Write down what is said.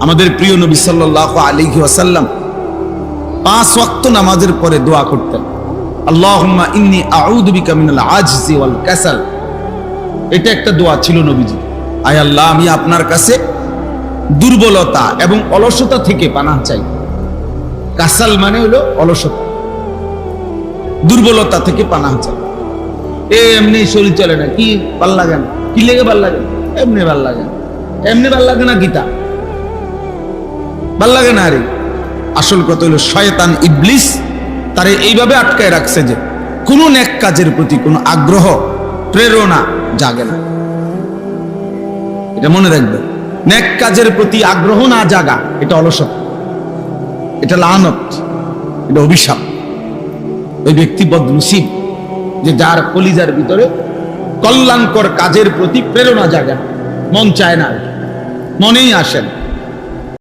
আমাদের প্রিয় নবী সাল্লাহ আলিহি ওয়াসাল্লাম পাঁচ ওয়াক্ত নামাজের পরে দোয়া করতেন। কাসাল। এটা একটা দোয়া ছিল নবীজি আমি আপনার কাছে দুর্বলতা এবং অলসতা থেকে চাই। কাসাল মানে অলসতা। দুর্বলতা থেকে চাই। এ এমনি শরীর চলে না, কি ভালো লাগে না? কি লেগে ভালো লাগে এমনি ভালো লাগে। এমনি ভালো লাগে না গীতা। ভালো লাগে না আরে আসল কথা হলো শয়তান ইবলিস তারে এইভাবে আটকায় রাখছে যে কোনো নেক কাজের প্রতি কোনো আগ্রহ, প্রেরণা জাগে না। এটা মনে রাখবে। নেক কাজের প্রতি আগ্রহ না জাগা, এটা অলসত। এটা লানত, এটা অভিশাপ। ওই ব্যক্তি বদনসিব যে যার কলিজার ভিতরে কল্যাণকর কাজের প্রতি প্রেরণা জাগে না। মন চায় না মনেই আসেন